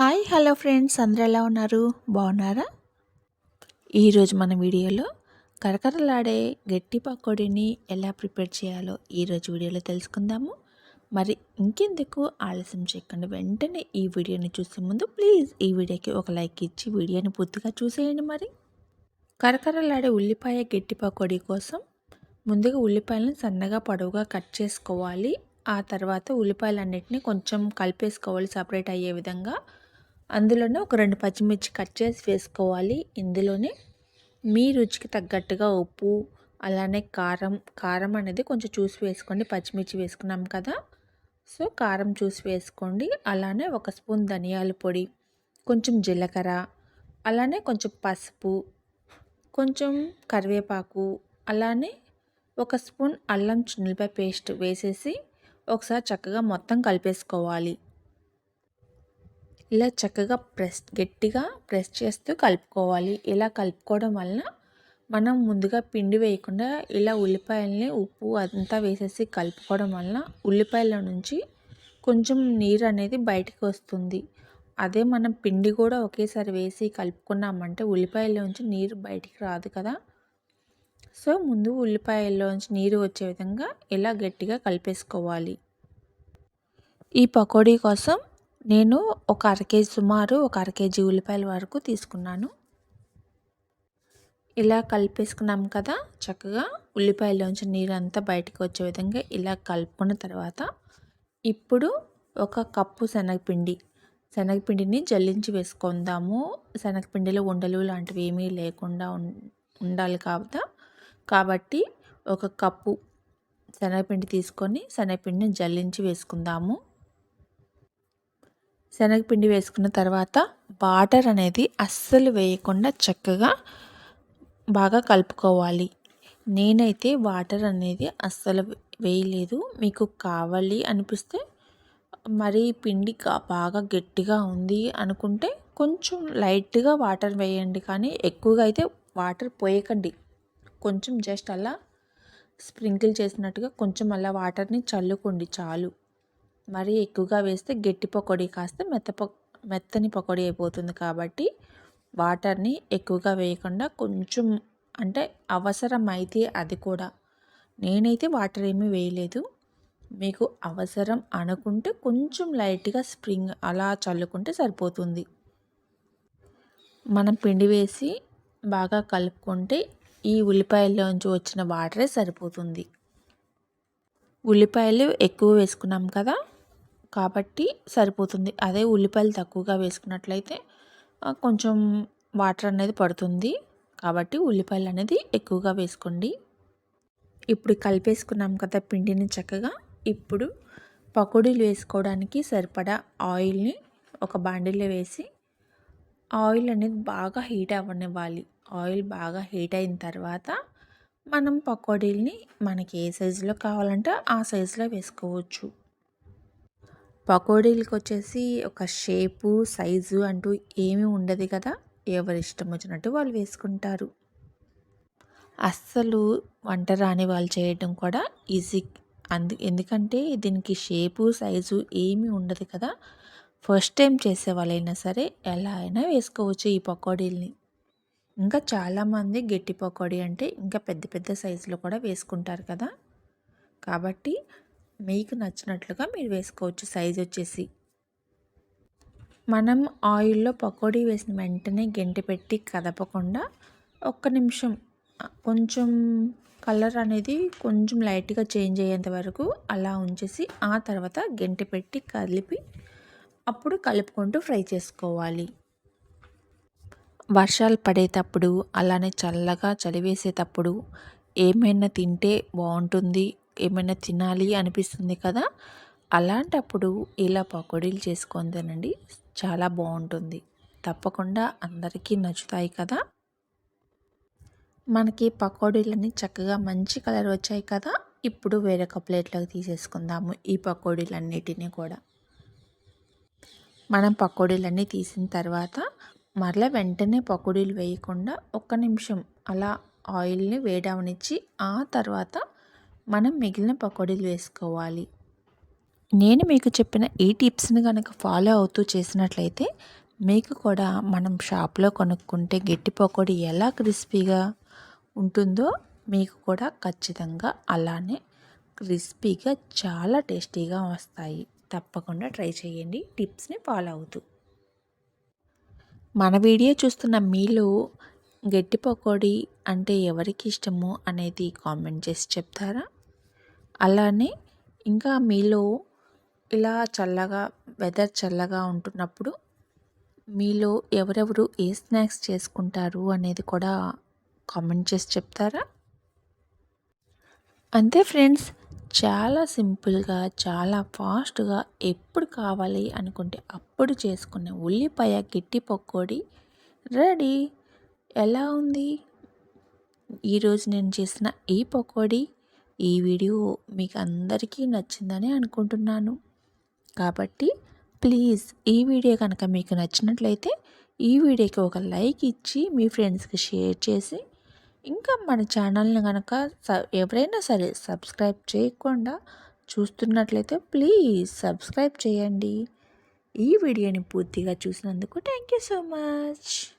Hi hello friends. అందరు ఎలా ఉన్నారు? బాగున్నారా? ఈరోజు మన వీడియోలో కరకరలాడే గట్టి పకోడీని ఎలా ప్రిపేర్ చేయాలో ఈరోజు వీడియోలో తెలుసుకుందాము. మరి ఇంకెందుకు ఆలస్యం చేయకుండా వెంటనే ఈ వీడియోని చూసే ముందు ప్లీజ్ ఈ వీడియోకి ఒక లైక్ ఇచ్చి వీడియోని పూర్తిగా చూసేయండి మరి. కరకరలాడే ఉల్లిపాయ గట్టి పకోడీ కోసం ముందుగా ఉల్లిపాయలను సన్నగా పొడవుగా కట్ చేసుకోవాలి. ఆ తర్వాత ఉల్లిపాయలన్నిటిని కొంచెం కలిపేసుకోవాలి. సపరేట్ అయ్యే విధంగా అందులోనే ఒక రెండు పచ్చిమిర్చి కట్ చేసి వేసుకోవాలి. ఇందులోనే మీ రుచికి తగ్గట్టుగా ఉప్పు అలానే కారం కారం అనేది కొంచెం చూసి వేసుకోండి. పచ్చిమిర్చి వేసుకున్నాం కదా. సో కారం చూసి వేసుకోండి. అలానే ఒక స్పూన్ ధనియాల పొడి కొంచెం జీలకర్ర అలానే కొంచెం పసుపు కొంచెం కరివేపాకు అలానే ఒక స్పూన్ అల్లం చున్నులపై పేస్ట్ వేసేసి ఒకసారి చక్కగా మొత్తం కలిపేసుకోవాలి. ఇలా చక్కగా ప్రెస్ గట్టిగా ప్రెస్ చేస్తూ కలుపుకోవాలి. ఇలా కలుపుకోవడం వలన మనం ముందుగా పిండి వేయకుండా ఇలా ఉల్లిపాయల్ని ఉప్పు అంతా వేసేసి కలుపుకోవడం వలన ఉల్లిపాయల నుంచి కొంచెం నీరు అనేది బయటికి వస్తుంది. అదే మనం పిండి కూడా ఒకేసారి వేసి కలుపుకున్నామంటే ఉల్లిపాయల్లోంచి నీరు బయటికి రాదు కదా. సో ముందు ఉల్లిపాయల్లోంచి నీరు వచ్చే విధంగా ఇలా గట్టిగా కలిపేసుకోవాలి. ఈ పకోడీ కోసం నేను ఒక అర కేజీ సుమారు ఒక అర కేజీ ఉల్లిపాయల వరకు తీసుకున్నాను. ఇలా కలిపేసుకున్నాం కదా చక్కగా ఉల్లిపాయలోంచి నీరు అంతా బయటకు వచ్చే విధంగా ఇలా కలుపుకున్న తర్వాత ఇప్పుడు ఒక కప్పు శనగపిండి శనగపిండిని జల్లించి వేసుకుందాము. శనగపిండిలో ఉండలు లాంటివి ఏమీ లేకుండా ఉండాలి కాబట్టి కాబట్టి ఒక కప్పు శనగపిండి తీసుకొని శనగపిండిని జల్లించి వేసుకుందాము. శనగపిండి వేసుకున్న తర్వాత వాటర్ అనేది అస్సలు వేయకుండా చక్కగా బాగా కలుపుకోవాలి. నేనైతే వాటర్ అనేది అస్సలు వేయలేదు. మీకు కావాలి అనిపిస్తే మరి పిండి బాగా గట్టిగా ఉంది అనుకుంటే కొంచెం లైట్గా వాటర్ వేయండి. కానీ ఎక్కువగా అయితే వాటర్ పోయకండి. కొంచెం జస్ట్ అలా స్ప్రింకిల్ చేసినట్టుగా కొంచెం అలా వాటర్ని చల్లుకోండి చాలు. మరీ ఎక్కువగా వేస్తే గట్టి పకోడీ కాస్త మెత్త మెత్తని పకోడీ అయిపోతుంది కాబట్టి వాటర్ని ఎక్కువగా వేయకుండా కొంచెం అంటే అవసరమైతే అది కూడా. నేనైతే వాటర్ ఏమీ వేయలేదు. మీకు అవసరం అనుకుంటే కొంచెం లైట్గా స్ప్రింగ్ అలా చల్లుకుంటే సరిపోతుంది. మనం పిండి వేసి బాగా కలుపుకుంటే ఈ ఉల్లిపాయల్లోంచి వచ్చిన వాటరే సరిపోతుంది. ఉల్లిపాయలు ఎక్కువ వేసుకున్నాం కదా? కాబట్టి సరిపోతుంది. అదే ఉల్లిపాయలు తక్కువగా వేసుకున్నట్లయితే కొంచెం వాటర్ అనేది పడుతుంది. కాబట్టి ఉల్లిపాయలు అనేది ఎక్కువగా వేసుకోండి. ఇప్పుడు కలిపేసుకున్నాం కదా పిండిని చక్కగా. ఇప్పుడు పకోడీలు వేసుకోవడానికి సరిపడా ఆయిల్ని ఒక బాండిలో వేసి ఆయిల్ అనేది బాగా హీట్ అవ్వనివ్వాలి. ఆయిల్ బాగా హీట్ అయిన తర్వాత మనం పకోడీల్ని మనకి ఏ సైజులో కావాలంటే ఆ సైజులో వేసుకోవచ్చు. పకోడీలకు వచ్చేసి ఒక షేపు సైజు అంటూ ఏమీ ఉండదు కదా. ఎవరి ఇష్టం వచ్చినట్టు వాళ్ళు వేసుకుంటారు. అస్సలు వంట రాని వాళ్ళు చేయడం కూడా ఈజీ అందు ఎందుకంటే దీనికి షేపు సైజు ఏమీ ఉండదు కదా. ఫస్ట్ టైం చేసే వాళ్ళైనా సరే ఎలా అయినా వేసుకోవచ్చు ఈ పకోడీల్ని. ఇంకా చాలామంది గట్టి పకోడీ అంటే ఇంకా పెద్ద పెద్ద సైజులో కూడా వేసుకుంటారు కదా. కాబట్టి మీకు నచ్చినట్లుగా మీరు వేసుకోవచ్చు. సైజ్ వచ్చేసి మనం ఆయిల్లో పకోడీ వేసిన వెంటనే గెంటి పెట్టి కదపకుండా ఒక్క నిమిషం కొంచెం కలర్ అనేది కొంచెం లైట్గా చేంజ్ అయ్యేంత వరకు అలా ఉంచేసి ఆ తర్వాత గెంటి పెట్టి కలిపి అప్పుడు కలుపుకుంటూ ఫ్రై చేసుకోవాలి. వర్షాలు పడేటప్పుడు అలానే చల్లగా చలివేసేటప్పుడు ఏమైనా తింటే బాగుంటుంది ఏమైనా తినాలి అనిపిస్తుంది కదా అలాంటప్పుడు ఇలా పకోడీలు చేసుకొని తినండి. చాలా బాగుంటుంది. తప్పకుండా అందరికీ నచ్చుతాయి కదా. మనకి పకోడీలన్నీ చక్కగా మంచి కలర్ వచ్చాయి కదా. ఇప్పుడు వేరొక ప్లేట్లోకి తీసేసుకుందాము ఈ పకోడీలన్నిటినీ కూడా. మనం పకోడీలన్నీ తీసిన తర్వాత మరలా వెంటనే పకోడీలు వేయకుండా ఒక్క నిమిషం అలా ఆయిల్ని వేడవనిచ్చి ఆ తర్వాత మనం మిగిలిన పకోడీలు వేసుకోవాలి. నేను మీకు చెప్పిన ఈ టిప్స్ని కనుక ఫాలో అవుతూ చేసినట్లయితే మీకు కూడా మనం షాప్లో కొనుక్కుంటే గట్టి పకోడీ ఎలా క్రిస్పీగా ఉంటుందో మీకు కూడా ఖచ్చితంగా అలానే క్రిస్పీగా చాలా టేస్టీగా వస్తాయి. తప్పకుండా ట్రై చేయండి టిప్స్ని ఫాలో అవుతూ. మన వీడియో చూస్తున్న మీలో గట్టి పకోడీ అంటే ఎవరికి ఇష్టము అనేది కామెంట్ చేసి చెప్తారా? అలానే ఇంకా మీలో ఇలా చల్లగా వెదర్ చల్లగా ఉంటున్నప్పుడు మీలో ఎవరెవరు ఏ స్నాక్స్ చేసుకుంటారు అనేది కూడా కామెంట్ చేసి చెప్తారా? అంతే ఫ్రెండ్స్ చాలా సింపుల్గా చాలా ఫాస్ట్గా ఎప్పుడు కావాలి అనుకుంటే అప్పుడు చేసుకునే ఉల్లిపాయ గిట్టి పకోడీ రెడీ. ఎలా ఉంది? ఈరోజు నేను చేసిన ఈ పకోడీ ఈ వీడియో మీకు అందరికీ నచ్చిందని అనుకుంటున్నాను. కాబట్టి ప్లీజ్ ఈ వీడియో కనుక మీకు నచ్చినట్లయితే ఈ వీడియోకి ఒక లైక్ ఇచ్చి మీ ఫ్రెండ్స్కి షేర్ చేసి ఇంకా మన ఛానల్ని కనుక ఎవరైనా సరే సబ్స్క్రైబ్ చేయకుండా చూస్తున్నట్లయితే ప్లీజ్ సబ్స్క్రైబ్ చేయండి. ఈ వీడియోని పూర్తిగా చూసినందుకు థ్యాంక్ యూ సో మచ్.